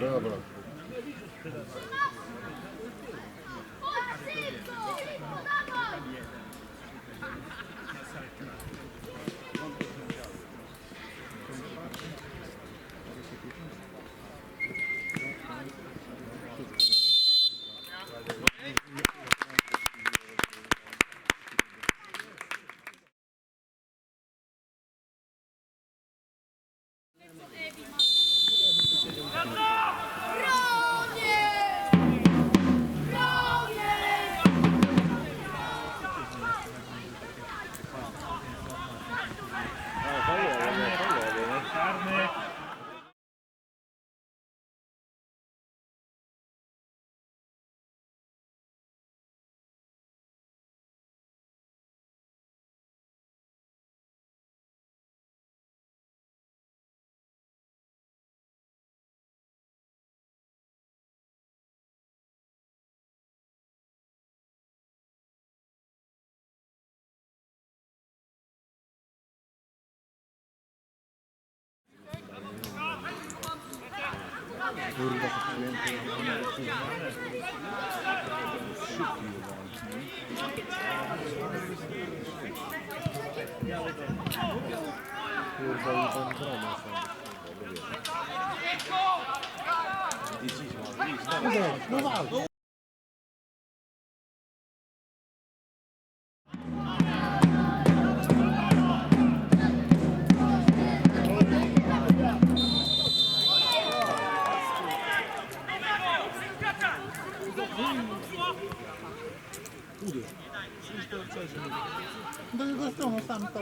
Браво, браво. Kurwa, to Kurwa, i No walcz. Do jego strony sam to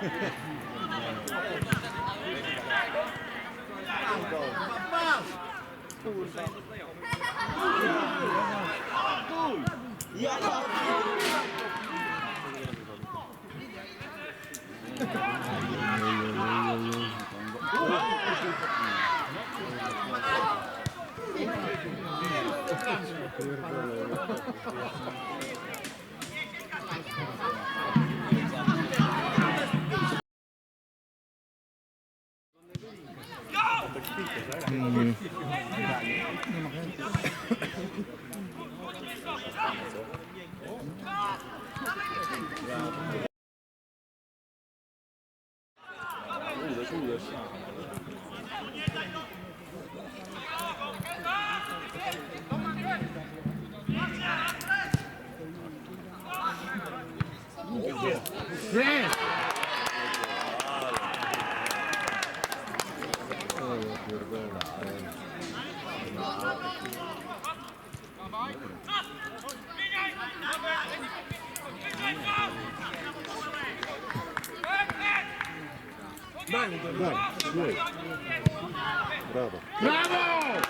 Yeah. Kurwa. Ja Pierdolę. O, Bravo! Bravo!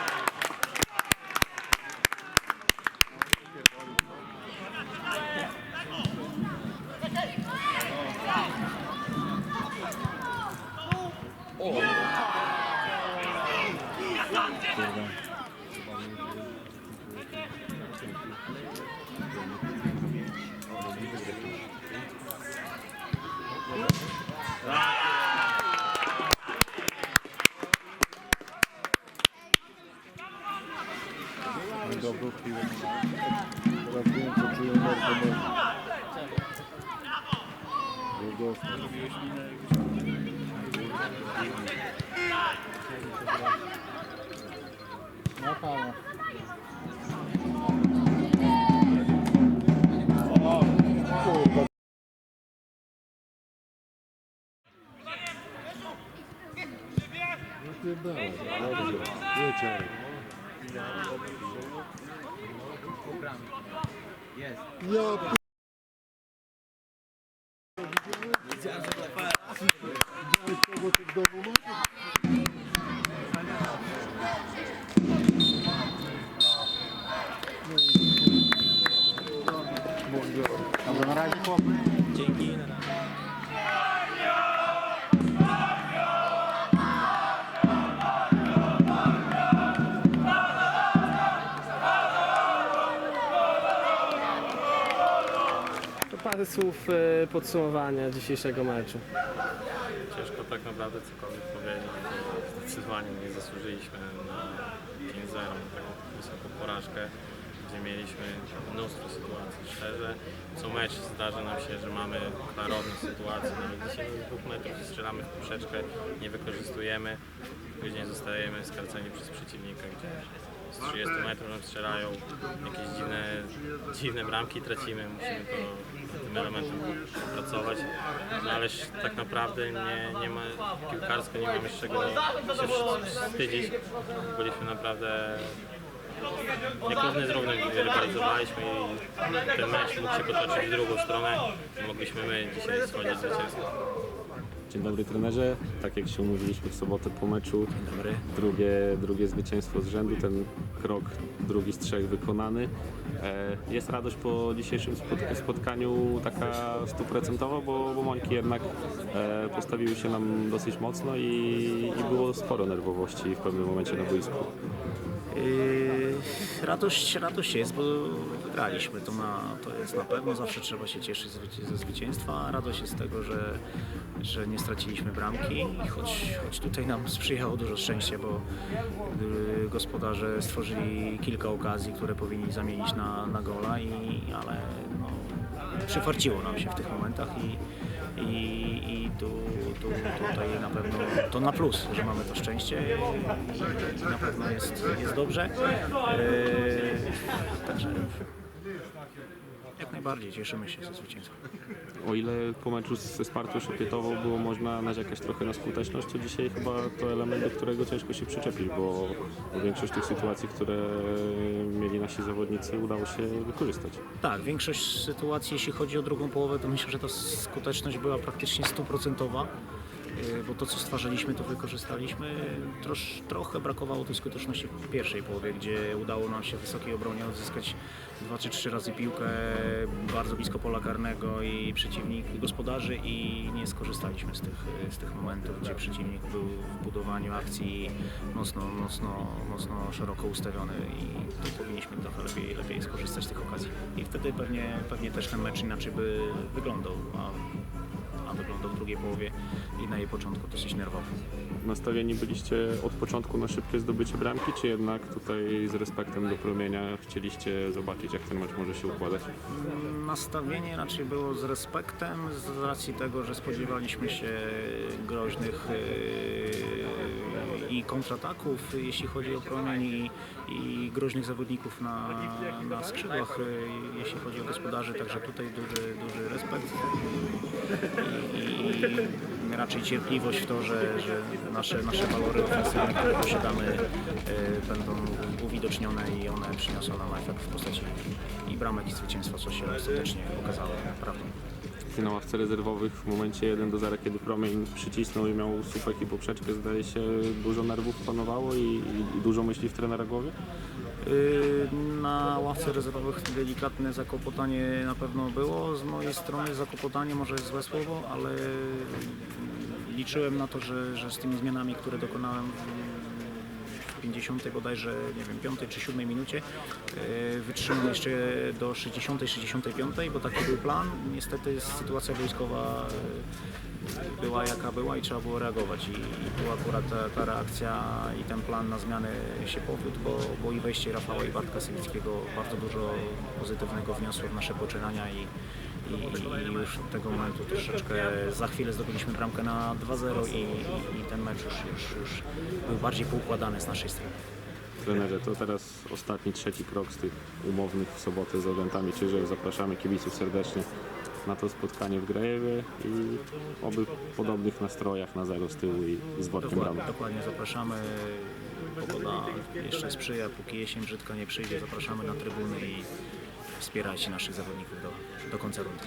No ciary. Ja Dobra, na razie chłopy. Dzięki. Na razie. To parę słów e, podsumowania dzisiejszego meczu. Ciężko tak naprawdę cokolwiek powiedzieć. Zdecydowanie nie zasłużyliśmy na 5-0, na taką wysoką porażkę, gdzie mieliśmy mnóstwo sytuacji. Szczerze, co mecz zdarza nam się, że mamy klarowne sytuacje. Nawet dzisiaj z dwóch metrów strzelamy w poprzeczkę, nie wykorzystujemy. Później zostajemy skarceni przez przeciwnika, gdzie z 30 metrów nam strzelają jakieś dziwne, dziwne bramki, tracimy. Musimy to tym elementem pracować. No ależ tak naprawdę nie, nie ma, piłkarsko nie mamy z czego się wstydzić. Byliśmy naprawdę nierówny z równym rywalizowaliśmy i ten mecz mógł się potoczyć w drugą stronę mogliśmy my dzisiaj schodzić zwycięstwo. Dzień dobry trenerze. Tak jak się umówiliśmy w sobotę po meczu, drugie, drugie zwycięstwo z rzędu, ten krok drugi z trzech wykonany. E, Jest radość po dzisiejszym spot- spotkaniu taka stuprocentowa, bo, bo Mońki jednak e, postawiły się nam dosyć mocno i, i było sporo nerwowości w pewnym momencie na boisku. Yy, radość, radość jest, bo wygraliśmy. To, na, to jest na pewno. Zawsze trzeba się cieszyć ze zwyci- ze zwycięstwa. Radość jest z tego, że, że nie straciliśmy bramki. Choć, choć tutaj nam sprzyjało dużo szczęścia, bo yy, gospodarze stworzyli kilka okazji, które powinni zamienić na, na gola, i, ale no, przyfarciło nam się w tych momentach i, i, i tu, tu, tutaj na pewno to na plus, że mamy to szczęście i, i na pewno jest, jest dobrze. Eee, także jak najbardziej cieszymy się ze zwycięstwa. O ile po meczu ze Spartą Szopietowo było można narzekać trochę na skuteczność, to dzisiaj chyba to element, do którego ciężko się przyczepić, bo, większość tych sytuacji, które mieli nasi zawodnicy udało się wykorzystać. Tak, większość sytuacji, jeśli chodzi o drugą połowę, to myślę, że ta skuteczność była praktycznie stuprocentowa, bo to, co stwarzaliśmy, to wykorzystaliśmy. Trosz, trochę brakowało tej skuteczności w pierwszej połowie, gdzie udało nam się w wysokiej obronie odzyskać dwa czy trzy razy piłkę bardzo blisko pola karnego i przeciwnik gospodarzy i nie skorzystaliśmy z tych, z tych momentów, gdzie przeciwnik był w budowaniu akcji mocno, mocno, mocno szeroko ustawiony i tu powinniśmy trochę lepiej, lepiej skorzystać z tych okazji. I wtedy pewnie, pewnie też ten mecz inaczej by wyglądał, a, a wyglądał w drugiej połowie i na jej początku dosyć nerwowo. Nastawieni byliście od początku na szybkie zdobycie bramki, czy jednak tutaj z respektem do promienia chcieliście zobaczyć, jak ten mecz może się układać? Nastawienie raczej było z respektem, z racji tego, że spodziewaliśmy się groźnych yy, kontrataków, jeśli chodzi o promień, i, i groźnych zawodników na, na skrzydłach, yy, jeśli chodzi o gospodarzy, także tutaj duży, duży respekt i, i raczej cierpliwość w to, że, że nasze, nasze walory ofensywne, które posiadamy, yy, będą uwidocznione i one przyniosą nam efekt w postaci i bramek i zwycięstwa, co się ostatecznie okazało prawdą. Na ławce rezerwowych w momencie 1 do 0, kiedy promień przycisnął i miał słupek i poprzeczkę, zdaje się dużo nerwów panowało i, i, dużo myśli w trenera głowie? Yy, Na ławce rezerwowych delikatne zakłopotanie na pewno było. Z mojej strony zakłopotanie może jest złe słowo, ale liczyłem na to, że, że z tymi zmianami, które dokonałem 50 bodajże, nie wiem, 5 czy 7 minucie, yy, wytrzymam jeszcze do 60-65, bo taki był plan. Niestety sytuacja wojskowa yy, była jaka była i trzeba było reagować i, tu akurat ta, ta reakcja i ten plan na zmiany się powiódł, bo, bo i wejście Rafała i Bartka Sywickiego bardzo dużo pozytywnego wniosło w nasze poczynania i, i, i już od tego momentu troszeczkę za chwilę zdobyliśmy bramkę na 2-0 i, i, i ten mecz już, już, już był bardziej poukładany z naszej strony. Trenerze, to teraz ostatni, trzeci krok z tych umownych w sobotę z Odentami Czyżew. Zapraszamy kibiców serdecznie na to spotkanie w Grajewie i oby w podobnych nastrojach na zero z tyłu i z workiem Dokładnie, bramek. dokładnie zapraszamy. Pogoda jeszcze sprzyja, póki jesień brzydka nie przyjdzie, zapraszamy na trybuny i wspierajcie naszych zawodników do, do końca rundy.